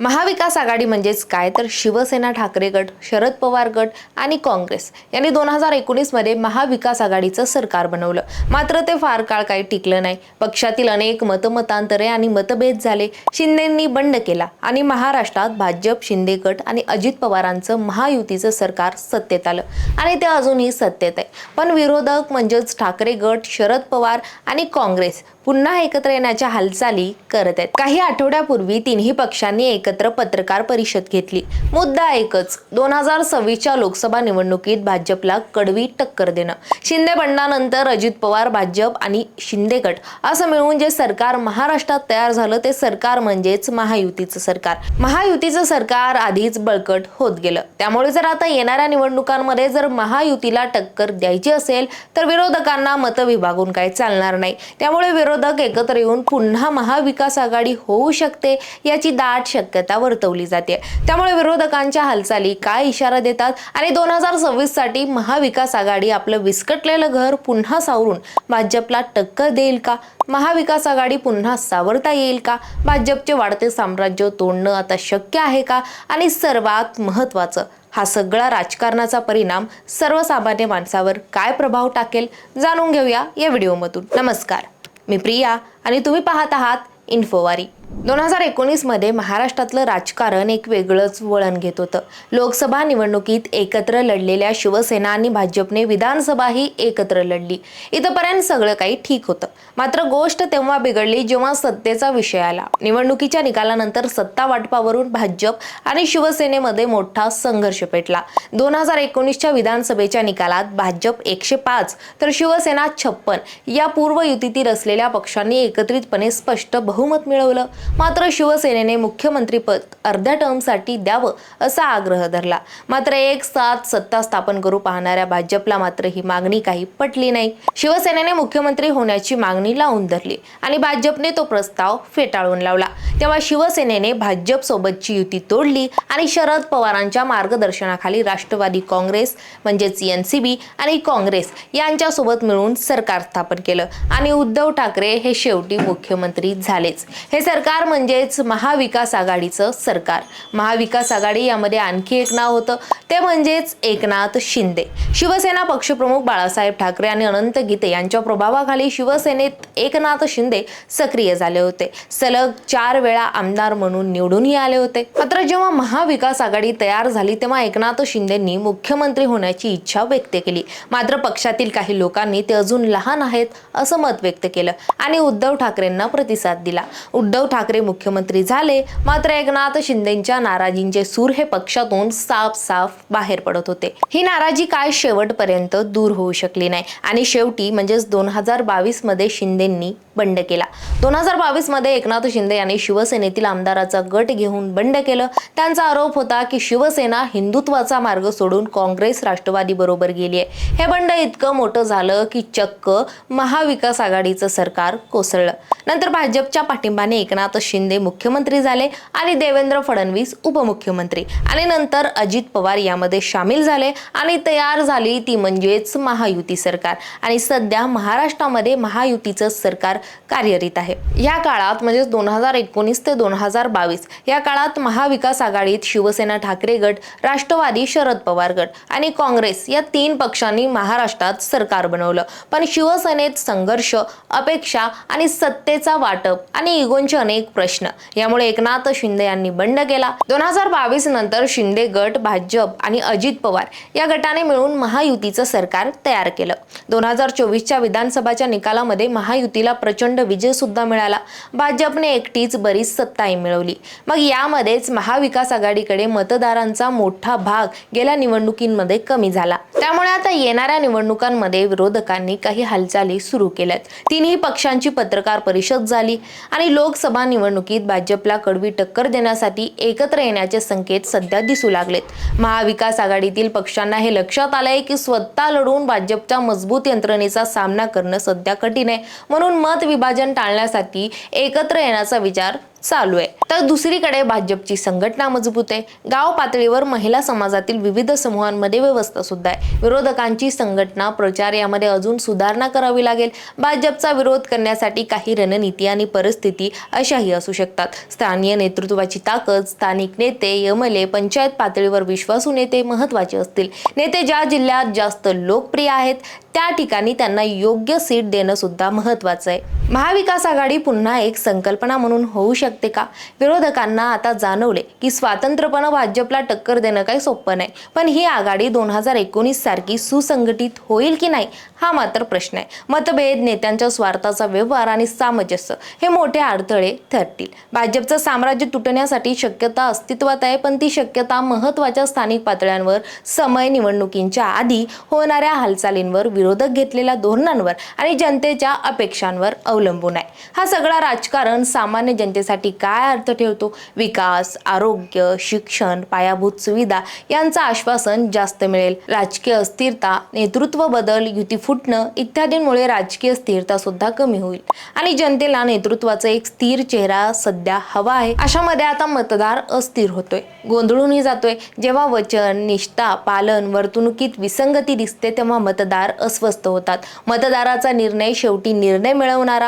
महाविकास आघाडी म्हणजेच काय? तर शिवसेना ठाकरे गट शरद पवार गट आणि काँग्रेस यांनी दोन हजार एकोणीसमध्ये महाविकास आघाडीचं सरकार बनवलं. मात्र ते फार काळ काही टिकलं नाही. पक्षातील अनेक मतमतांतरे आणि मतभेद झाले. शिंदेंनी बंड केला आणि महाराष्ट्रात भाजप शिंदे गट आणि अजित पवारांचं महायुतीचं सरकार सत्तेत आलं. आणि ते अजूनही सत्तेत आहे. पण विरोधक म्हणजेच ठाकरे गट शरद पवार आणि काँग्रेस पुन्हा एकत्र येण्याच्या हालचाली करत आहेत. काही आठवड्यापूर्वी तिन्ही पक्षांनी एकत्र पत्रकार परिषद घेतली. मुद्दा एकच दोन हजार सव्वीसच्या लोकसभा निवडणुकीत भाजपला कडवी टक्कर देणं. शिंदे बंडानंतर अजित पवार भाजप आणि शिंदे गट. असं मिळून जे सरकार महाराष्ट्रात तयार झालं ते सरकार म्हणजेच महायुतीचं सरकार. महायुतीचं सरकार आधीच बळकट होत गेलं. त्यामुळे जर आता येणाऱ्या निवडणुकांमध्ये जर महायुतीला टक्कर द्यायची असेल तर विरोधकांना मतं विभागून काही चालणार नाही. त्यामुळे विरोध विरोधक एकत्र येऊन पुन्हा महाविकास आघाडी होऊ शकते याची दाट शक्यता वर्तवली जाते. त्यामुळे विरोधकांच्या हालचाली काय इशारा देतात? आणि दोन हजार सव्वीससाठी महाविकास आघाडी आपलं विस्कटलेलं घर पुन्हा सावरून भाजपला टक्कर देईल का? महाविकास आघाडी पुन्हा सावरता येईल का? भाजपचे वाढते साम्राज्य तोडणं आता शक्य आहे का? आणि सर्वात महत्त्वाचं हा सगळा राजकारणाचा परिणाम सर्वसामान्य माणसावर काय प्रभाव टाकेल? जाणून घेऊया या व्हिडिओमधून. नमस्कार. मी प्रिया आणि तुम्ही पाहत आहात इन्फोवारी. दोन हजार एकोणीसमध्ये महाराष्ट्रातलं राजकारण एक वेगळंच वळण घेत होतं. लोकसभा निवडणुकीत एकत्र लढलेल्या शिवसेना आणि भाजपने विधानसभाही एकत्र लढली. इथंपर्यंत सगळं काही ठीक होतं. मात्र गोष्ट तेव्हा बिघडली जेव्हा सत्तेचा विषय आला. निवडणुकीच्या निकालानंतर सत्ता वाटपावरून भाजप आणि शिवसेनेमध्ये मोठा संघर्ष पेटला. दोन हजार एकोणीसच्या विधानसभेच्या निकालात भाजप एकशे पाच तर शिवसेना छप्पन या पूर्व युतीतील असलेल्या पक्षांनी एकत्रितपणे स्पष्ट बहुमत मिळवलं. मात्र शिवसेनेने मुख्यमंत्रीपद अर्ध्या टर्मसाठी द्यावं असा आग्रह धरला. मात्र एक साथ सत्ता स्थापन करू पाहणाऱ्या भाजपला मात्र ही मागणी काही पटली नाही. शिवसेनेने मुख्यमंत्री होण्याची मागणी लावून धरली आणि भाजपने तो प्रस्ताव फेटाळून लावला. तेव्हा शिवसेनेने भाजप सोबतची युती तोडली आणि शरद पवारांच्या मार्गदर्शनाखाली राष्ट्रवादी काँग्रेस म्हणजेच एन सी बी आणि काँग्रेस यांच्यासोबत मिळून सरकार स्थापन केलं आणि उद्धव ठाकरे हे शेवटी मुख्यमंत्री झालेच. हे सरकार म्हणजेच महाविकास आघाडीचं सरकार. महाविकास आघाडी यामध्ये आणखी एक नाव होतं. ते म्हणजेच एकनाथ शिंदे. शिवसेना पक्षप्रमुख बाळासाहेब ठाकरे आणि अनंत गीते यांच्या प्रभावाखाली शिवसेनेत एकनाथ शिंदे सक्रिय झाले होते. सलग चार वेळा आमदार म्हणून निवडूनही आले होते. मात्र जेव्हा महाविकास आघाडी तयार झाली तेव्हा एकनाथ शिंदेंनी मुख्यमंत्री होण्याची इच्छा व्यक्त केली. मात्र पक्षातील काही लोकांनी ते अजून लहान आहेत असं मत व्यक्त केलं आणि उद्धव ठाकरेंना प्रतिसाद दिला. उद्धव ठाकरे ठाकरे मुख्यमंत्री झाले मात्र एकनाथ शिंदेच्या नाराजींचे सूर हे पक्षातून साफ साफ बाहेर पडत होते. ही नाराजी काय शेवटपर्यंत दूर होऊ शकली नाही आणि शेवटी म्हणजेच दोन हजार बावीसमध्ये शिंदेंनी बंड केला. दोन हजार बावीसमध्ये एकनाथ शिंदे यांनी शिवसेनेतील आमदाराचा गट घेऊन बंड केलं. त्यांचा आरोप होता की शिवसेना हिंदुत्वाचा मार्ग सोडून काँग्रेस राष्ट्रवादी बरोबर गेली आहे हे बंड इतकं मोठं झालं की चक्क महाविकास आघाडीचं सरकार कोसळलं. नंतर भाजपच्या पाठिंबाने एकनाथ शिंदे मुख्यमंत्री झाले आणि देवेंद्र फडणवीस उपमुख्यमंत्री. आणि नंतर अजित पवार यामध्ये सामील झाले आणि तयार झाली ती म्हणजेच महायुती सरकार. आणि सध्या महाराष्ट्रामध्ये महायुतीचं सरकार कार्यरत आहे. या काळात म्हणजे दोन हजार एकोणीस ते दोन हजार बावीस या काळात महाविकास आघाडीत शिवसेना ठाकरे गट राष्ट्रवादी शरद पवार गट आणि काँग्रेस या तीन पक्षांनी महाराष्ट्रात सरकार बनवलं. पण शिवसेनेत संघर्ष अपेक्षा आणि सत्तेचा वाटप आणि इगोंचे अनेक प्रश्न. यामुळे एकनाथ शिंदे यांनी बंड केला. दोन हजार बावीस नंतर शिंदे गट भाजप आणि अजित पवार या गटाने मिळून महायुतीचं सरकार तयार केलं. दोन हजार चोवीसच्या विधानसभाच्या निकालामध्ये महायुतीला प्रचंड विजय सुद्धा मिळाला. भाजपने एकटीच बरीच सत्ताही मिळवली. मग यामध्येच महाविकास आघाडीकडे मतदारांचा मोठा भाग गेल्या निवडणुकींमध्ये कमी झाला. त्यामुळे आता येणाऱ्या निवडणुकांमध्ये विरोधकांनी काही हालचाली सुरू केल्यात. तिन्ही पक्षांची पत्रकार परिषद झाली आणि लोकसभा निवडणुकीत भाजपला कडवी टक्कर देण्यासाठी एकत्र येण्याचे संकेत सध्या दिसू लागलेत. महाविकास आघाडीतील पक्षांना हे लक्षात आलंय की स्वतः लढून भाजपच्या मजबूत यंत्रणेचा सामना करणं सध्या कठीण आहे. म्हणून मत विभाजन टाळण्यासाठी एकत्र येण्याचा विचार चालू आहे. तर दुसरीकडे भाजपची संघटना मजबूत आहे. गाव पातळीवर महिला समाजातील विविध समूहांमध्ये व्यवस्था सुद्धा आहे. विरोधकांची संघटना प्रचार यामध्ये अजून सुधारणा करावी लागेल. भाजपचा विरोध करण्यासाठी काही रणनीती आणि परिस्थिती अशाही असू शकतात. स्थानीय नेतृत्वाची ताकद स्थानिक नेते यमले पंचायत पातळीवर विश्वासू नेते महत्त्वाचे असतील. नेते ज्या जिल्ह्यात जास्त लोकप्रिय आहेत त्या ठिकाणी त्यांना योग्य सीट देणं सुद्धा महत्वाचं आहे. महाविकास आघाडी पुन्हा एक संकल्पना म्हणून होऊ शकते का? विरोधकांना आता जाणवले की स्वातंत्र्यपणं भाजपला टक्कर देणं काही सोपं नाही. पण ही आघाडी दोन हजार एकोणीस सारखी सुसंघटित होईल की नाही हा मात्र प्रश्न आहे. मतभेद नेत्यांच्या स्वार्थाचा व्यवहार आणि सामंजस्य हे मोठे अडथळे ठरतील. भाजपचं साम्राज्य तुटण्यासाठी शक्यता अस्तित्वात आहे पण ती शक्यता महत्त्वाच्या स्थानिक पातळ्यांवर समय निवडणुकींच्या आधी होणाऱ्या हालचालींवर विरोधक घेतलेल्या धोरणांवर आणि जनतेच्या अपेक्षांवर अवलंबून आहे. हा सगळा राजकारण सामान्य जनतेसाठी काय अर्थ ठेवतो? विकास आरोग्य शिक्षण पायाभूत सुविधा यांचं आश्वासन जास्त मिळेल. राजकीय अस्थिरता नेतृत्व बदल युती फुटणं इत्यादींमुळे राजकीय स्थिरता सुद्धा कमी होईल. आणि जनतेला नेतृत्वाचा एक स्थिर चेहरा सध्या हवा आहे. अशामध्ये आता मतदार अस्थिर होतोय. गोंधळूनही जातोय. जेव्हा वचन निष्ठा पालन वर्तणुकीत विसंगती दिसते तेव्हा मतदार अस्वस्थ होतात. मतदाराचा निर्णय शेवटी निर्णय मिळवणारा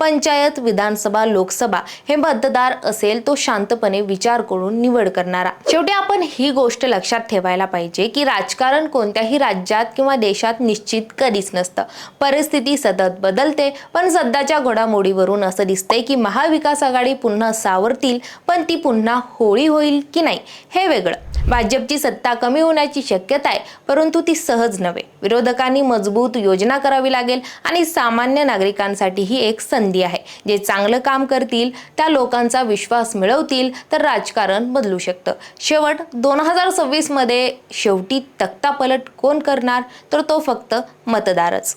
पंचायत विधानसभा लोकसभा हे मतदार असेल तो शांतपणे विचार करून निवड करणारा. शेवटी आपण ही गोष्ट लक्षात ठेवायला पाहिजे की राजकारण कोणत्याही राज्यात किंवा देशात निश्चित कधीच नसतं. परिस्थिती सतत बदलते पण सध्याच्या घडामोडीवरून असं दिसतंय की महाविकास आघाडी पुन्हा सावरतील पण ती पुन्हा होळी होईल की नाही हे वेगळं. भाजपची सत्ता कमी होण्याची शक्यता आहे परंतु ती सहज नव्हे. विरोधकांनी मजबूत योजना करावी लागेल आणि सामान्य नागरिकांसाठी ही एक संधी आहे. जे चांगलं काम करतील त्या लोकांचा विश्वास मिळवतील तर राजकारण बदलू शकतं. शेवट दोन हजार सव्वीसमध्ये शेवटी तक्तापलट कोण करणार? तर तो फक्त मतदारच.